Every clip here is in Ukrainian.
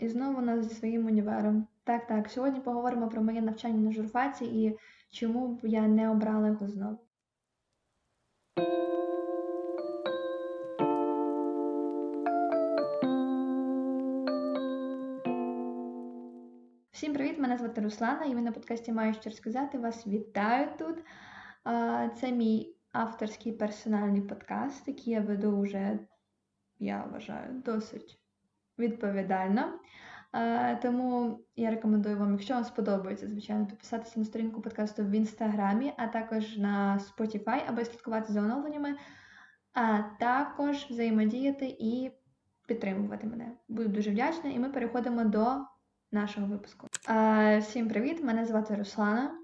І знову нас зі своїм універом. Так, так, сьогодні поговоримо про моє навчання на журфаці і чому б я не обрала його знову. Всім привіт! Мене звати Руслана, і ви на подкасті Маю що розказати. Вас вітаю тут. Це мій авторський персональний подкаст, який я веду вже, я вважаю, досить відповідально. Тому я рекомендую вам, якщо вам сподобається, звичайно, підписатися на сторінку подкасту в інстаграмі, а також на Spotify, аби слідкувати за оновленнями, а також взаємодіяти і підтримувати мене. Буду дуже вдячна, і ми переходимо до нашого випуску. Всім привіт! Мене звати Руслана.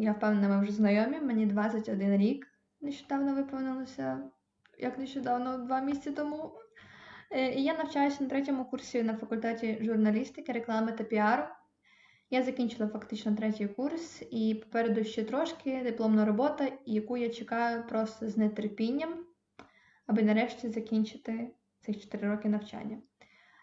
Я впевнена, ми вже знайомі. Мені 21 рік. Нещодавно виповнилося, як нещодавно, два місяці тому. Е, і я навчаюся на третьому курсі на факультеті журналістики, реклами та піару. Я закінчила фактично третій курс, і попереду ще трошки дипломна робота, яку я чекаю просто з нетерпінням, аби нарешті закінчити цих 4 роки навчання.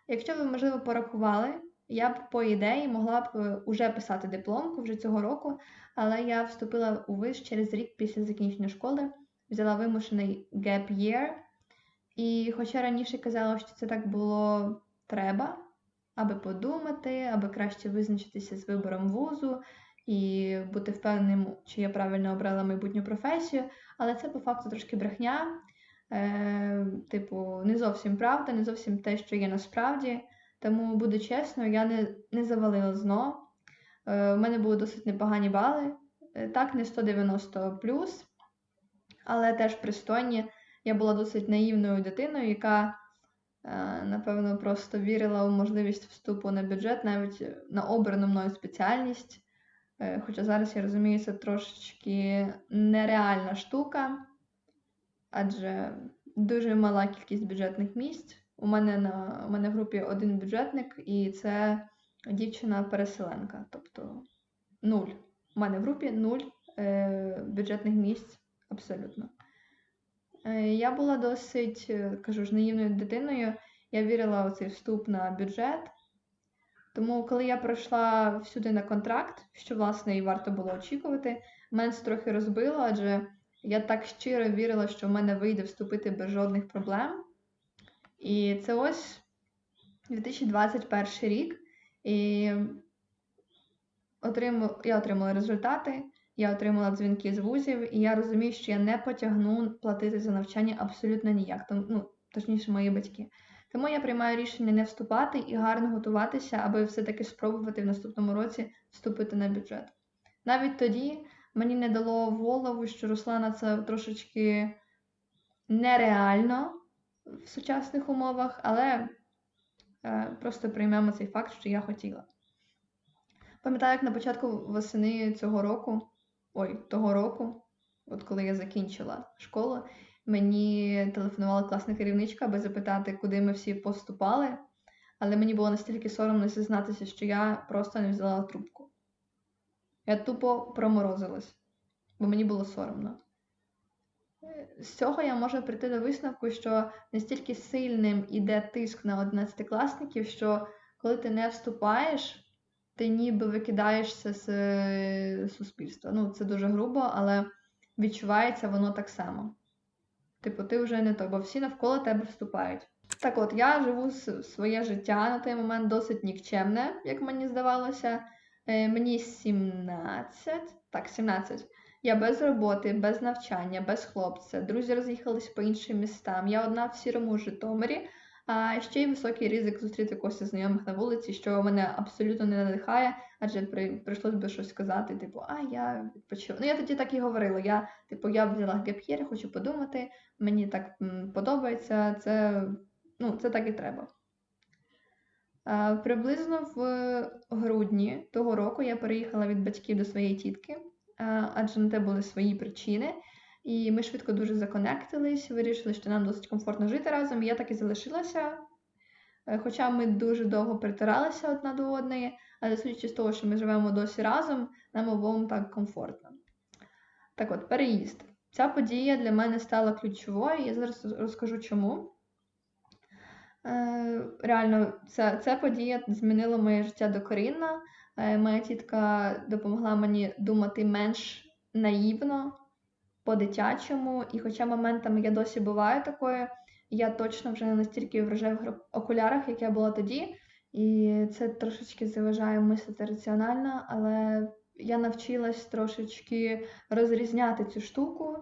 Якщо ви, можливо, порахували, я б, по ідеї, могла б уже писати дипломку вже цього року, але я вступила у виш через рік після закінчення школи, взяла вимушений gap year. І хоча раніше казала, що це так було треба, аби подумати, аби краще визначитися з вибором вузу і бути впевненим, чи я правильно обрала майбутню професію, але це по факту трошки брехня. Е, Типу, не зовсім правда, не зовсім те, що є насправді. Тому, буду чесно, я не не завалила зно. Е, У мене були досить непогані бали. Е, так, не 190 плюс, але теж пристойні. Я була досить наївною дитиною, яка, е, напевно, просто вірила у можливість вступу на бюджет, навіть на обрану мною спеціальність. Е, хоча зараз я розумію, це трошечки нереальна штука адже дуже мала кількість бюджетних місць. У мене на у мене в групі один бюджетник, і це дівчина-переселенка. Тобто нуль. У мене в групі нуль е, бюджетних місць абсолютно. Е, Я була досить, е, кажу ж, наївною дитиною. Я вірила у цей вступ на бюджет. Тому, коли я пройшла всюди на контракт, що, власне, і варто було очікувати, мене це трохи розбило, адже я так щиро вірила, що в мене вийде вступити без жодних проблем. І це ось 2021 рік. І отрим... я отримала результати, я отримала дзвінки з вузів, і я розумію, що я не потягну платити за навчання абсолютно ніяк. Тому, ну, точніше, мої батьки. Тому я приймаю рішення не вступати і гарно готуватися, аби все-таки спробувати в наступному році вступити на бюджет. Навіть тоді мені не дало голову, що Руслана це трошечки нереально в сучасних умовах, але е, просто приймемо цей факт, що я хотіла. Пам'ятаю, як на початку восени цього року, ой, того року, от коли я закінчила школу, мені телефонувала класна керівничка, аби запитати, куди ми всі поступали. Але мені було настільки соромно зізнатися, що я просто не взяла трубку. Я тупо проморозилась, бо мені було соромно. З цього я можу прийти до висновку, що настільки сильним іде тиск на одинадцятикласників, що коли ти не вступаєш, ти ніби викидаєшся з е, суспільства. Ну, це дуже грубо, але відчувається воно так само. Типу, ти вже не той, бо всі навколо тебе вступають. Так от, я живу своє життя на той момент досить нікчемне, як мені здавалося. Е, мені 17, так, 17. Я без роботи, без навчання, без хлопця. Друзі роз'їхались по іншим містам. Я одна в сірому Житомирі, а ще й високий ризик зустріти когось знайомих на вулиці, що мене абсолютно не надихає, адже при, прийшлось би щось сказати, типу, а я відпочив. Ну, я тоді так і говорила. Я, типу, я взяла геп'єр, хочу подумати, мені так подобається, це, ну, це так і треба. Приблизно в грудні того року я переїхала від батьків до своєї тітки, адже на те були свої причини. І ми швидко дуже законектились, вирішили, що нам досить комфортно жити разом. І я так і залишилася. Е, хоча ми дуже довго притиралися одна до одної, але судячи з того, що ми живемо досі разом, нам обом так комфортно. Так от, переїзд. Ця подія для мене стала ключовою, я зараз розкажу чому. Е, реально, ця, ця подія змінила моє життя докорінно. Е, моя тітка допомогла мені думати менш наївно, по-дитячому, і хоча моментами я досі буваю такою, я точно вже не настільки в окулярах, як я була тоді. І це трошечки заважає мислити раціонально, але я навчилась трошечки розрізняти цю штуку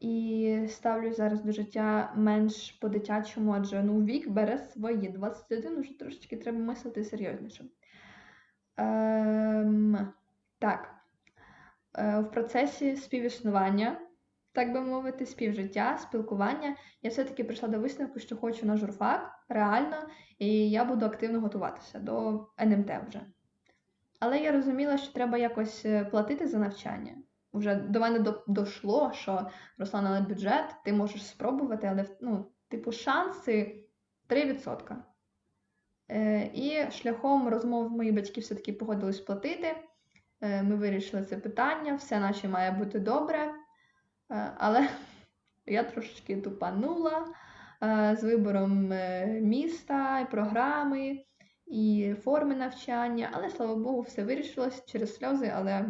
і ставлю зараз до життя менш по-дитячому, адже ну, вік бере свої 21, вже трошечки треба мислити серйозніше. Ем, Так, в процесі співіснування, так би мовити, співжиття, спілкування, я все-таки прийшла до висновку, що хочу на журфак реально, і я буду активно готуватися до НМТ вже. Але я розуміла, що треба якось е, платити за навчання. Вже до мене дійшло, що Руслана на бюджет, ти можеш спробувати, але ну, типу, шанси 3%. Е, І шляхом розмов мої батьки все-таки погодились платити. Е, Ми вирішили це питання, все наче має бути добре. Е, але я трошечки тупанула е, з вибором міста, програми і форми навчання, але слава Богу, все вирішилось через сльози, але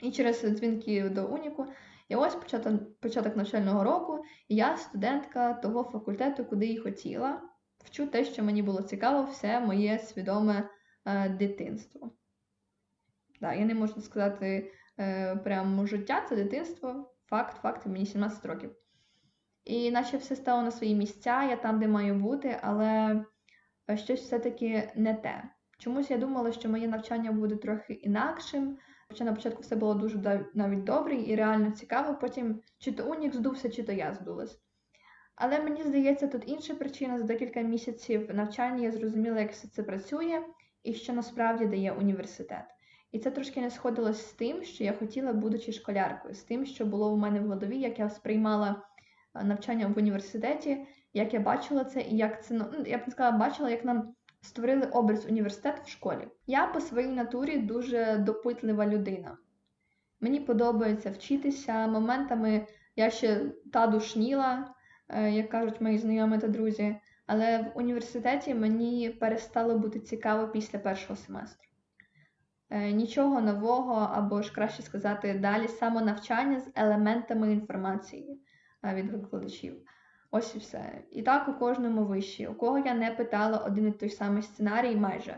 і через дзвінки до Уніку. І ось початок, початок навчального року, і я студентка того факультету, куди і хотіла. Вчу те, що мені було цікаво, все моє свідоме дитинство. Да, я не можу сказати е, прямо життя, це дитинство. Факт, факт, мені 17 років. І наче все стало на свої місця, я там, де маю бути, але щось все-таки не те. Чомусь я думала, що моє навчання буде трохи інакшим. Хоча на початку все було дуже навіть добре і реально цікаво, потім чи то Унік здувся, чи то я здулась. Але мені здається, тут інша причина за декілька місяців навчання я зрозуміла, як все це працює і що насправді дає університет. І це трошки не сходилось з тим, що я хотіла, будучи школяркою, з тим, що було у мене в голові, як я сприймала е, навчання в університеті, як я бачила це, і як це ну, я б не сказала, бачила, як нам створили образ університету в школі. Я по своїй натурі дуже допитлива людина. Мені подобається вчитися. Моментами я ще та душніла, е, як кажуть мої знайомі та друзі, але в університеті мені перестало бути цікаво після першого семестру. Е, нічого нового, або ж краще сказати, далі самонавчання з елементами інформації е, від викладачів. Ось і все. І так у кожному вищі. У кого я не питала один і той самий сценарій майже.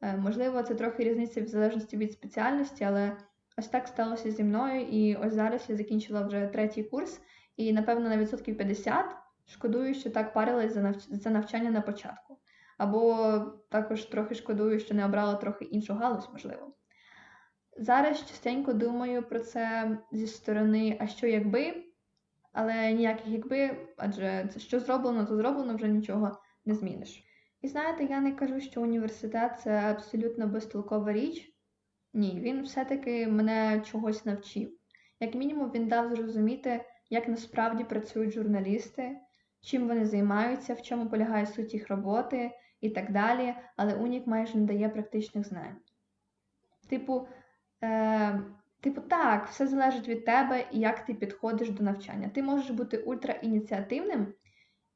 Е, можливо, це трохи різниця в залежності від спеціальності, але ось так сталося зі мною. І ось зараз я закінчила вже третій курс, і, напевно, на відсотків 50 шкодую, що так парилась за навчання на початку. Або також трохи шкодую, що не обрала трохи іншу галузь, можливо. Зараз частенько думаю про це зі сторони, а що якби але ніяких якби, адже це що зроблено, то зроблено вже нічого не зміниш. І знаєте, я не кажу, що університет це абсолютно безтолкова річ. Ні, він все-таки мене чогось навчив. Як мінімум, він дав зрозуміти, як насправді працюють журналісти, чим вони займаються, в чому полягає суть їх роботи і так далі, але Унік майже не дає практичних знань. Типу, е, Типу, так, все залежить від тебе і як ти підходиш до навчання. Ти можеш бути ультраініціативним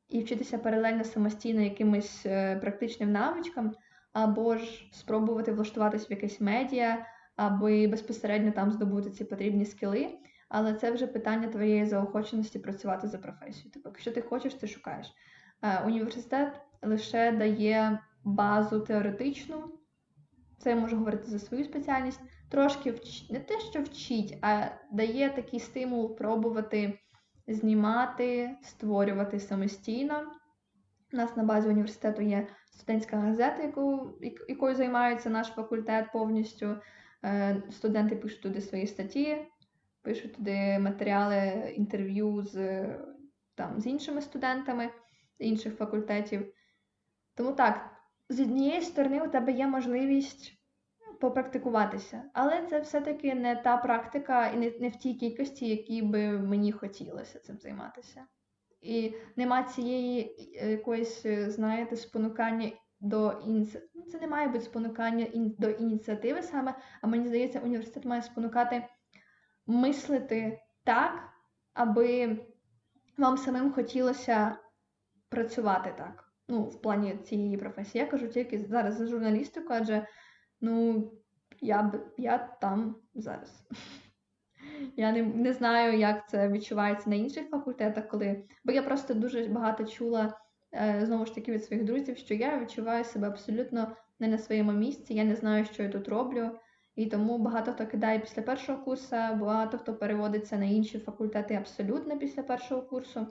і вчитися паралельно самостійно якимось е, практичним навичкам, або ж спробувати влаштуватись в якесь медіа, аби безпосередньо там здобути ці потрібні скіли. Але це вже питання твоєї заохоченості працювати за професією. Тобто, якщо ти хочеш, ти шукаєш. Е, університет лише дає базу теоретичну, це я можу говорити за свою спеціальність трошки вч... не те, що вчить, а дає такий стимул пробувати знімати, створювати самостійно. У нас на базі університету є студентська газета, яку, якою займається наш факультет повністю. Е, студенти пишуть туди свої статті, пишуть туди матеріали інтерв'ю з там, з іншими студентами інших факультетів. Тому так, з однієї сторони, у тебе є можливість попрактикуватися. Але це все-таки не та практика і не, не в тій кількості, якій би мені хотілося цим займатися. І нема цієї е, якоїсь, е, знаєте, спонукання до ініціативи. Ну, це не має бути спонукання до ініціативи саме, а мені здається, університет має спонукати мислити так, аби вам самим хотілося працювати так. Ну, в плані цієї професії. Я кажу тільки зараз за журналістику, адже ну, я б я там зараз. Я не не знаю, як це відчувається на інших факультетах, коли. Бо я просто дуже багато чула, е, знову ж таки, від своїх друзів, що я відчуваю себе абсолютно не на своєму місці, я не знаю, що я тут роблю. І тому багато хто кидає після першого курсу, багато хто переводиться на інші факультети абсолютно після першого курсу.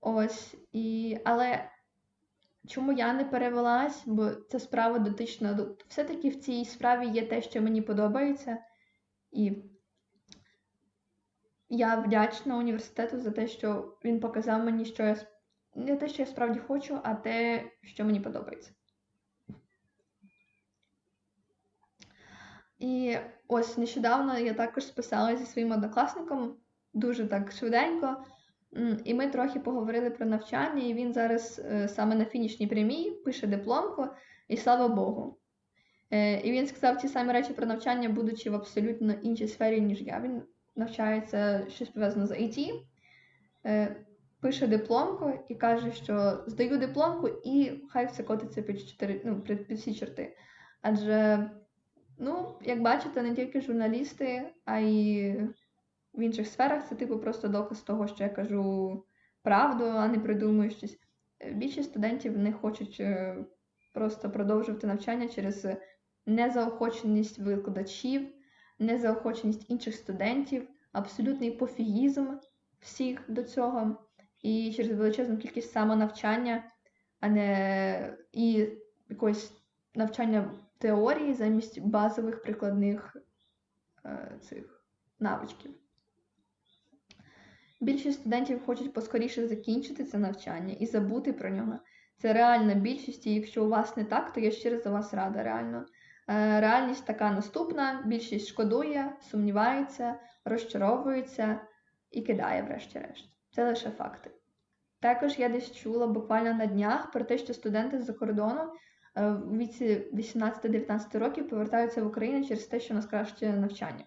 Ось. І... Але чому я не перевелась? Бо ця справа дотична. Все-таки в цій справі є те, що мені подобається. І я вдячна університету за те, що він показав мені, що я не те, що я справді хочу, а те, що мені подобається. І ось нещодавно я також списалася зі своїм однокласником дуже так швиденько. І ми трохи поговорили про навчання, і він зараз е, саме на фінішній прямій пише дипломку, і слава Богу. Е, і він сказав ті самі речі про навчання, будучи в абсолютно іншій сфері, ніж я. Він навчається щось пов'язане з IT, е, пише дипломку і каже, що здаю дипломку, і хай все котиться під, 4, ну, під всі чорти. Адже Ну, як бачите, не тільки журналісти, а й в інших сферах це типу просто доказ того, що я кажу правду, а не придумую щось. Більшість студентів не хочуть е, просто продовжувати навчання через незаохоченість викладачів, незаохоченість інших студентів, абсолютний пофігізм всіх до цього, і через величезну кількість самонавчання, а не і якогось навчання теорії замість базових прикладних е, цих навичків. Більшість студентів хочуть поскоріше закінчити це навчання і забути про нього. Це реальна більшість, і якщо у вас не так, то я щиро за вас рада, реально. Е, реальність така наступна: більшість шкодує, сумнівається, розчаровується і кидає, врешті-решт. Це лише факти. Також я десь чула буквально на днях про те, що студенти з-за кордону Е, в віці 18-19 років повертаються в Україну через те, що у нас краще навчання.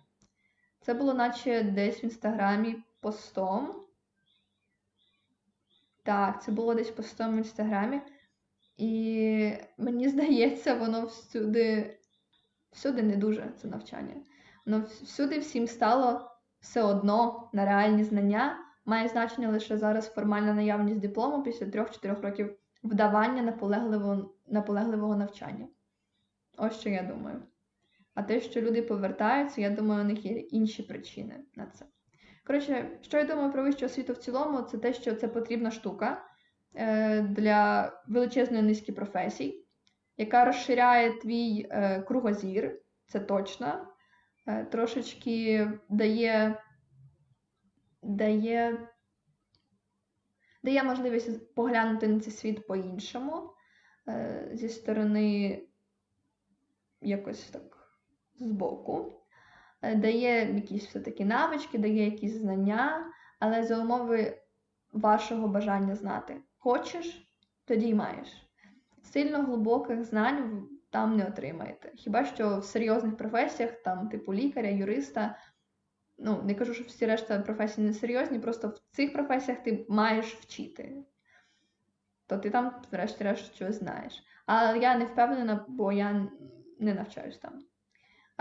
Це було наче десь в інстаграмі постом. Так, це було десь постом в інстаграмі. І мені здається, воно всюди всюди не дуже це навчання. Воно всюди всім стало все одно на реальні знання. Має значення лише зараз формальна наявність диплому після 3-4 років вдавання наполегливого, наполегливого навчання. Ось що я думаю. А те, що люди повертаються, я думаю, у них є інші причини на це. Коротше, що я думаю про вищу освіту в цілому, це те, що це потрібна штука е, для величезної низки професій, яка розширяє твій е, кругозір, це точно. Е, трошечки дає дає дає можливість поглянути на цей світ по-іншому, зі сторони якось так збоку. Е, дає якісь все-таки навички, дає якісь знання, але за умови вашого бажання знати. Хочеш, тоді й маєш. Сильно глибоких знань там не отримаєте. Хіба що в серйозних професіях, там, типу лікаря, юриста, ну, не кажу, що всі решта професій не серйозні, просто в цих професіях ти маєш вчити. То ти там, врешті-решт, щось знаєш. Але я не впевнена, бо я не навчаюсь там.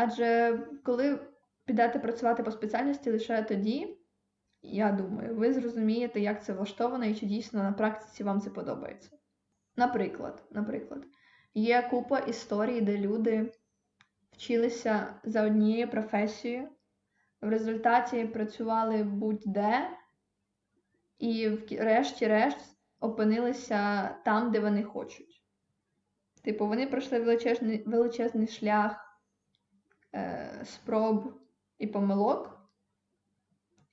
Адже коли підете працювати по спеціальності лише тоді, я думаю, ви зрозумієте, як це влаштовано і чи дійсно на практиці вам це подобається. Наприклад, наприклад, є купа історій, де люди вчилися за однією професією, в результаті працювали будь-де, і врешті-решт опинилися там, де вони хочуть. Типу, вони пройшли величезний величезний шлях спроб і помилок,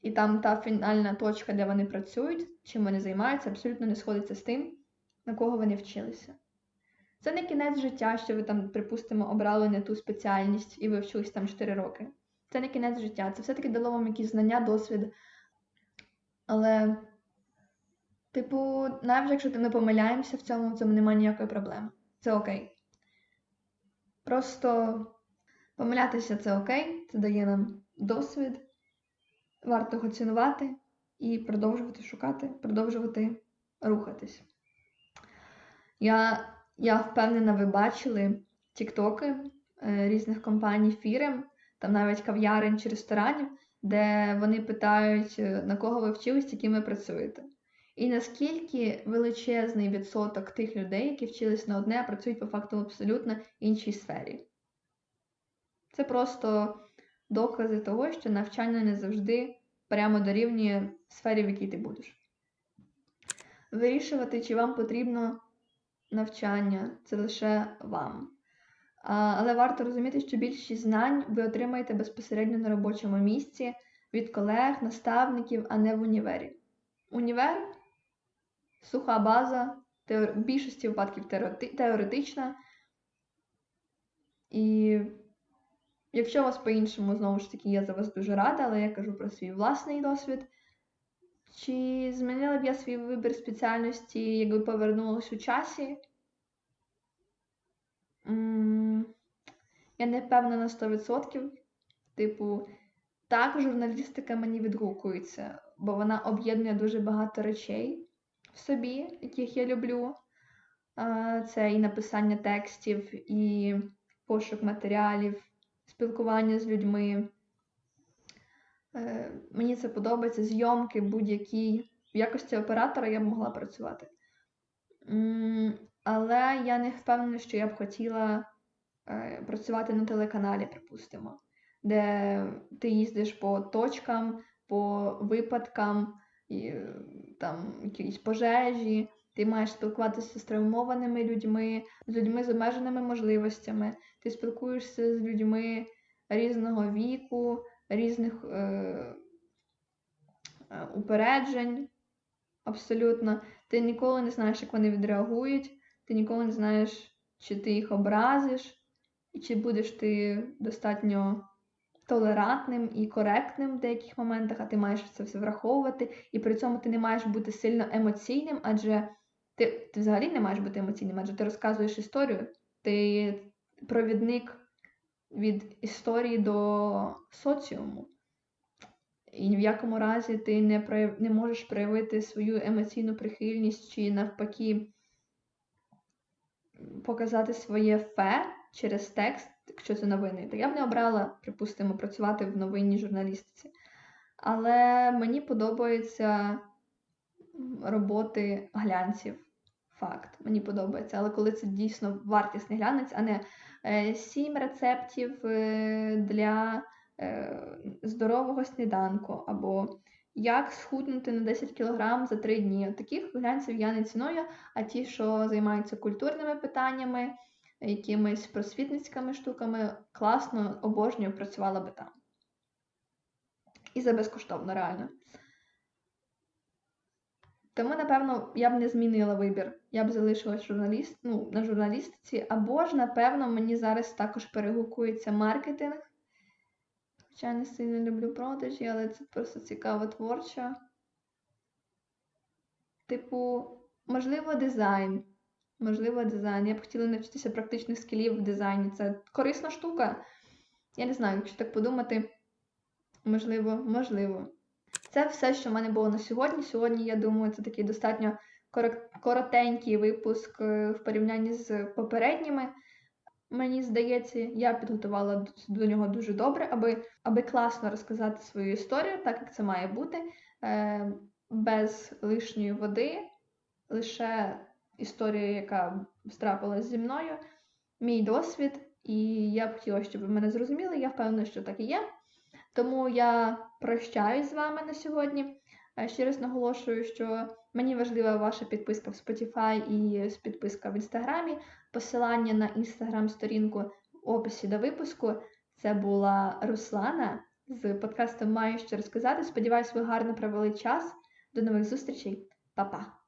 і там та фінальна точка, де вони працюють, чим вони займаються, абсолютно не сходиться з тим, на кого вони вчилися. Це не кінець життя, що ви там, припустимо, обрали не ту спеціальність і ви вчились там 4 роки це не кінець життя, це все-таки дало вам якісь знання, досвід. Але, типу, навіть якщо ми помиляємося в цьому, в цьому немає ніякої проблеми. Це окей. Просто помилятися це окей, це дає нам досвід, варто його цінувати і продовжувати шукати, продовжувати рухатись. Я я впевнена, ви бачили тіктоки е, різних компаній фірм, там навіть кав'ярень чи ресторанів, де вони питають, е, на кого ви вчились, яким ви працюєте. І наскільки величезний відсоток тих людей, які вчились на одне, працюють по факту в абсолютно іншій сфері. Це просто докази того, що навчання не завжди прямо дорівнює сфері, в якій ти будеш. Вирішувати, чи вам потрібно навчання, це лише вам. Але варто розуміти, що більшість знань ви отримаєте безпосередньо на робочому місці від колег, наставників, а не в універі. Універ суха база, в більшості випадків теоретична. І якщо у вас по-іншому, знову ж таки, я за вас дуже рада, але я кажу про свій власний досвід. Чи змінила б я свій вибір спеціальності, якби повернулась у часі? Я не певна на 100%. Типу, так, журналістика мені відгукується, бо вона об'єднує дуже багато речей в собі, яких я люблю. Це і написання текстів, і пошук матеріалів, спілкування з людьми. Е, мені це подобається, зйомки будь-які. В якості оператора я б могла працювати. Але я не впевнена, що я б хотіла е, працювати на телеканалі, припустимо, де ти їздиш по точкам, по випадкам, і, там якісь пожежі, ти маєш спілкуватися з травмованими людьми, з людьми з обмеженими можливостями, ти спілкуєшся з людьми різного віку, різних е, е, упереджень. Абсолютно, ти ніколи не знаєш, як вони відреагують, ти ніколи не знаєш, чи ти їх образиш, і чи будеш ти достатньо толерантним і коректним в деяких моментах, а ти маєш це все враховувати, і при цьому ти не маєш бути сильно емоційним, адже ти, ти взагалі не маєш бути емоційним, адже ти розказуєш історію, ти провідник від історії до соціуму. І ні в якому разі ти не прояв... не можеш проявити свою емоційну прихильність чи навпаки показати своє фе через текст, якщо це новини. То я б не обрала, припустимо, працювати в новинній журналістиці. Але мені подобаються роботи глянців. Факт, мені подобається. Але коли це дійсно вартісний глянець, а не е, сім рецептів е, для е, здорового сніданку, або як схуднути на 10 кг за 3 дні. Таких глянців я не ціную, а ті, що займаються культурними питаннями, якимись просвітницькими штуками, класно обожнюю, працювала би там. І за безкоштовно, реально. Тому, напевно, я б не змінила вибір. Я б залишилась журналіст, ну, на журналістиці, або ж, напевно, мені зараз також перегукується маркетинг. Хоча не сильно люблю продажі, але це просто цікаво творчо. Типу, можливо, дизайн. Можливо, дизайн. Я б хотіла навчитися практичних скілів в дизайні. Це корисна штука. Я не знаю, якщо так подумати, можливо, можливо. Це все, що в мене було на сьогодні. Сьогодні, я думаю, це такий достатньо коротенький випуск е, в порівнянні з попередніми. Мені здається, я підготувала до нього дуже добре, аби аби класно розказати свою історію, так як це має бути, е, без лишньої води, лише історія, яка страпилась зі мною, мій досвід, і я б хотіла, щоб ви мене зрозуміли. Я впевнена, що так і є. Тому я прощаюсь з вами на сьогодні. Ще раз наголошую, що мені важлива ваша підписка в Spotify і підписка в Інстаграмі. Посилання на інстаграм-сторінку в описі до випуску. Це була Руслана з подкастом Маю що розказати. Сподіваюсь, ви гарно провели час. До нових зустрічей, Па-па!